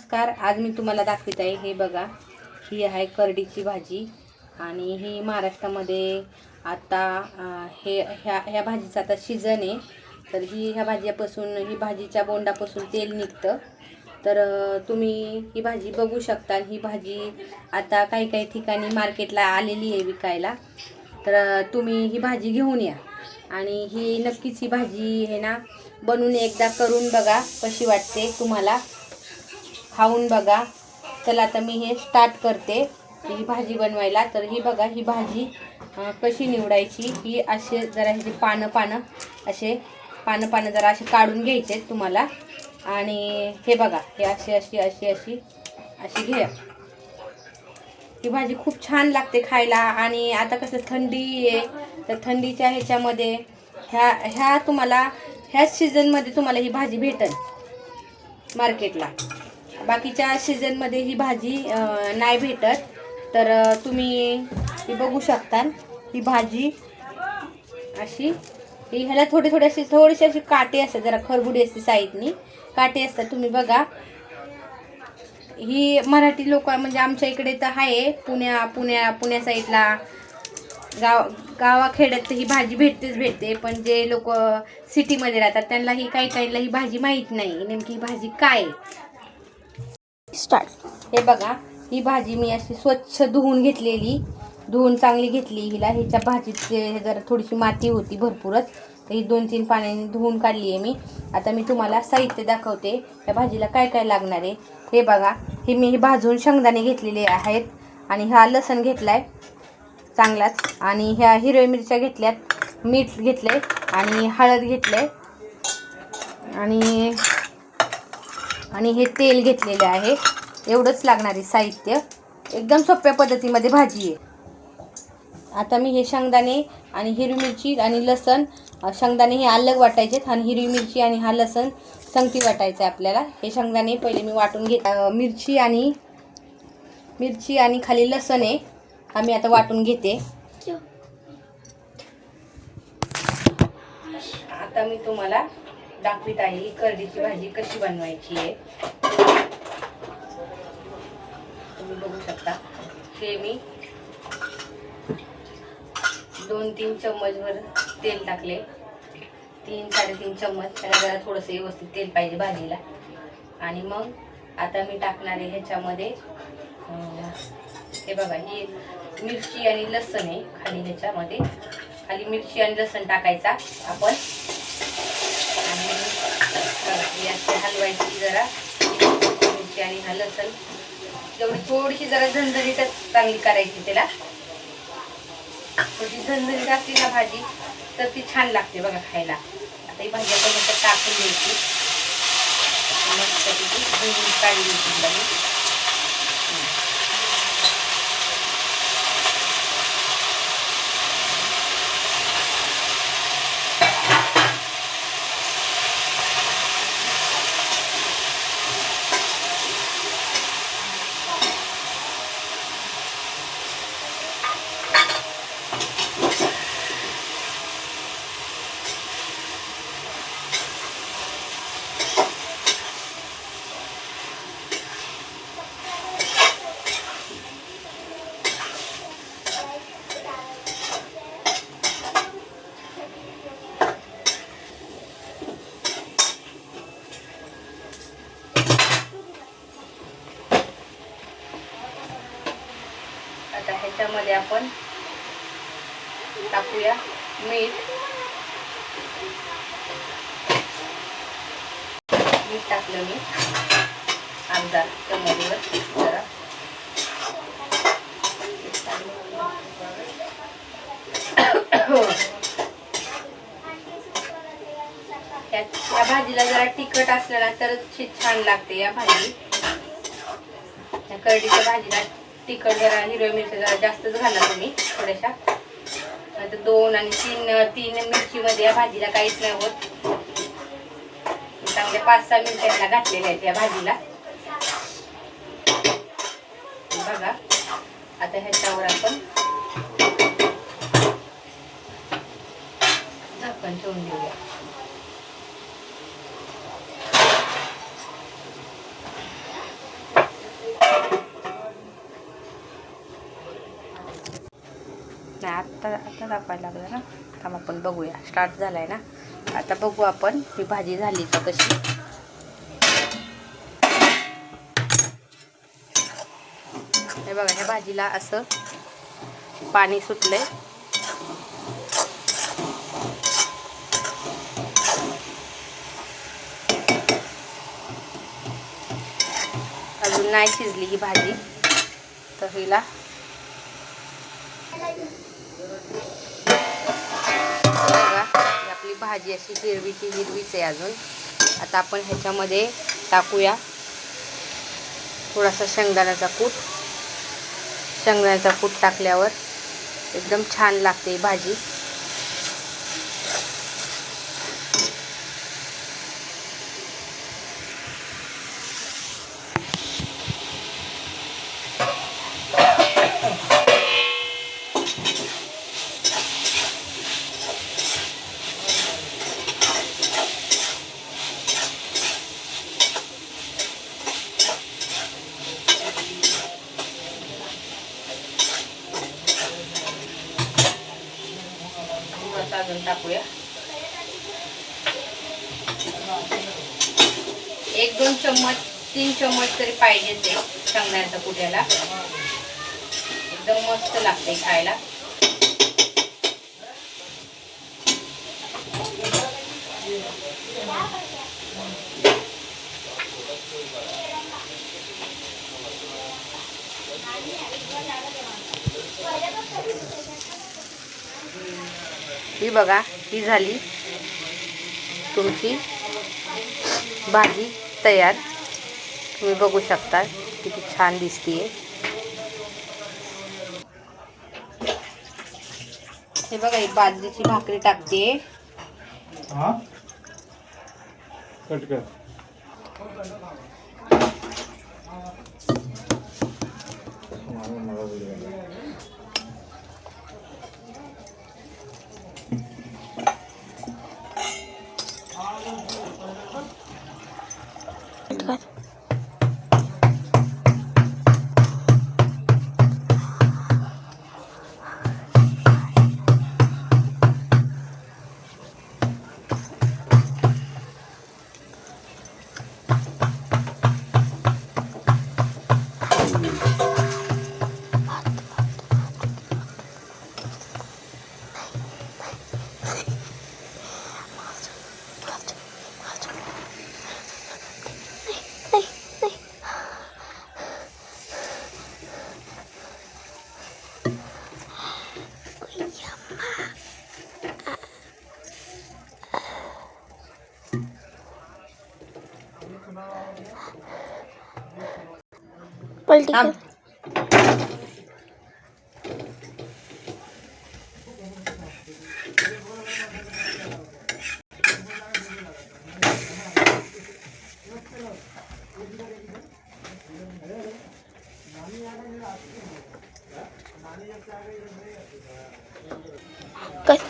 नमस्कार आज मी तुम्हाला दाखवित आहे हे बघा. ही आहे करडीची भाजी आणि ही महाराष्ट्रामध्ये आता हे ह्या ह्या भाजीचा आता सीझन आहे. तर ही ह्या भाज्यापासून ही भाजीच्या बोंडापासून तेल निघतं. तर तुम्ही ही भाजी बघू शकता. ही भाजी आता काही काही ठिकाणी मार्केटला आलेली आहे विकायला. तर तुम्ही ही भाजी घेऊन या. आणि ही नक्कीच ही भाजी आहे ना बनवून एकदा करून बघा कशी वाटते तुम्हाला. खाऊन बघा. चला आता मी हे स्टार्ट करते. ही भाजी बनवायला. तर ही बघा ही भाजी कशी निवडायची? ही असे जरा ह्याचे पानं पानं. असे पानं पानं जरा असे काढून घ्यायचे तुम्हाला. आणि हे बघा हे अशी अशी अशी अशी अशी घ्या. ही भाजी खूप छान लागते खायला. आणि आता कसं थंडी आहे तर थंडीच्या ह्याच्यामध्ये ह्या ह्या तुम्हाला ह्याच सीझनमध्ये तुम्हाला ही भाजी भेटेल मार्केटला बाकीच्या सीझनमध्ये ही भाजी नाही भेटत. तर तुम्ही ही बघू शकता ही भाजी अशी. ही ह्याला थोडी थोडी अशी थोडीशी अशी काटे असतात जरा खरबुडी असते साईडनी. काटे असतात तुम्ही बघा. ही मराठी लोक म्हणजे आमच्या इकडे तर आहे. पुण्या पुण्या पुण्या साईडला गाव गावाखेड्यात तर ही भाजी भेटतेच भेटते. पण जे लोक सिटीमध्ये राहतात त्यांना ही काही काहीला ही भाजी माहीत नाही. नेमकी ही भाजी काय आहे. स्टार्ट हे बघा ही भाजी मी अशी स्वच्छ धुवून घेतलेली. धुवून चांगली घेतली. हिला हिच्या भाजीत जरा थोडीशी माती होती भरपूरच. तर ही दोन तीन पाण्याने धुवून काढली आहे मी. आता मी तुम्हाला साहित्य दाखवते. या भाजीला काय काय लागणार आहे? हे बघा हे मी हे भाजून शेंगदाणे घेतलेले आहेत. आणि हा लसण घेतला आहे चांगलाच. आणि ह्या हिरव्या मिरच्या घेतल्यात. मीठ घेतले आणि हळद घेतले आणि आणि हे तेल घेतलेले आहे. एवढंच लागणारे साहित्य. एकदम सोप्या पद्धतीमध्ये भाजी आहे. आता मी हे शेंगदाणे आणि हिरवी मिरची आणि लसण शेंगदाणे हे अलग वाटायचे आणि हिरवी मिरची आणि हा लसण संगती वाटायचं आहे आपल्याला. हे शेंगदाणे पहिले मी वाटून घेत मिरची आणि मिरची आणि खाली लसण आहे. हा मी आता वाटून घेते. आता मी तुम्हाला दाखवित आहे ही करडीची भाजी कशी बनवायची आहे. तुम्ही बघू शकता. हे मी दोन तीन चम्मचभर तेल टाकले. तीन साडेतीन चम्मच. त्याला जरा थोडंसं व्यवस्थित तेल पाहिजे भाजीला. आणि मग आता मी टाकणार आहे ह्याच्यामध्ये हे बघा ही मिरची आणि लसण आहे खाली ह्याच्यामध्ये. खाली मिरची आणि लसण टाकायचा आपण. हलवायची जरा. मिरची आणि हा लसण. जेवढी थोडीशी जरा झणझणीतच चांगली करायची त्याला थोडी झणझणीत असली ना भाजी तर ती छान लागते बघा खायला. आता ही भाजी आपण नंतर टाकून द्यायची मस्त तिची झणझणीत काढली द्यायची तिला मी. आता ह्याच्यामध्ये आपण टाकूया मीठ. मीठ टाकलं मी. आमदार चमचभर जरा. या भाजीला जरा तिखट असलं ना तरच छान लागते या भाजी. या करडीच्या भाजीला तिखट जरा हिरव्या मिरच्या जरा जास्तच घाला तुम्ही थोड्याशा. नाहीतर दोन आणि तीन तीन मिरचीमध्ये या भाजीला काहीच नाही होत. चांगल्या पाच सहा मिरच्या घातलेल्या आहेत या भाजीला. बघा आता ह्याच्यावर आपण झाकण ठेवून देऊया. नाही आत्ता आत्ता दाखवायला लागलं ना. थांब आपण बघूया. स्टार्ट झाला आहे ना? आता बघू आपण ही भाजी झाली का कशी? हे बघा ह्या भाजीला असं पाणी सुटलंय. अजून नाही शिजली ही भाजी. तर हिला भाजी अशी हिरवीची हिरवीच आहे अजून. आता आपण ह्याच्यामध्ये टाकूया. थोडासा शेंगदाण्याचा कूट. शेंगदाण्याचा कूट टाकल्यावर एकदम छान लागते भाजी. थोडंसं टाकूया. एक दोन चम्मच तीन चम्मच तरी पाहिजे ते शेंगदाण्याच्या कुट्याला एकदम मस्त लागते खायला. ही बघा ही झाली. तुमची भाजी तयार. तुम्ही बघू शकता किती छान दिसते हे बघा ही बाजरीची भाकरी टाकते हा कट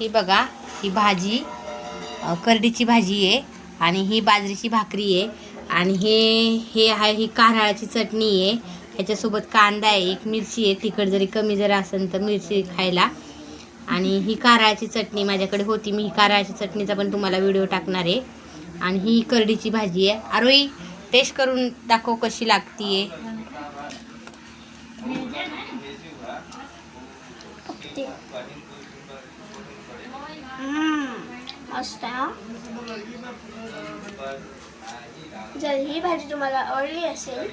ही बघा ही भाजी करडीची भाजी आहे आणि ही बाजरीची भाकरी आहे आणि हे हे आहे ही कारळाची चटणी आहे. ह्याच्यासोबत कांदा आहे एक मिरची आहे. तिखट जरी कमी जर असेल तर मिरची खायला. आणि ही कारळाची चटणी माझ्याकडे होती. मी ही कारळाची चटणीचा पण तुम्हाला व्हिडिओ टाकणार आहे. आणि ही करडीची भाजी आहे. अरोई टेस्ट करून दाखव कशी लागतीये. मस्त जर ही भाजी तुम्हाला आवडली असेल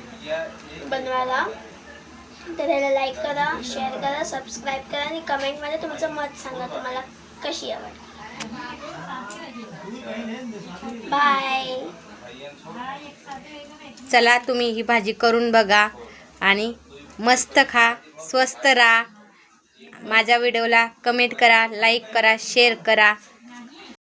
बनवायला तर याला लाईक करा शेअर करा सबस्क्राईब करा आणि कमेंटमध्ये तुमचं मत सांगा तुम्हाला कशी आवडली. बाय चला तुम्ही ही भाजी करून बघा आणि मस्त खा स्वस्त राहा. माझ्या व्हिडिओला कमेंट करा लाईक करा शेअर करा.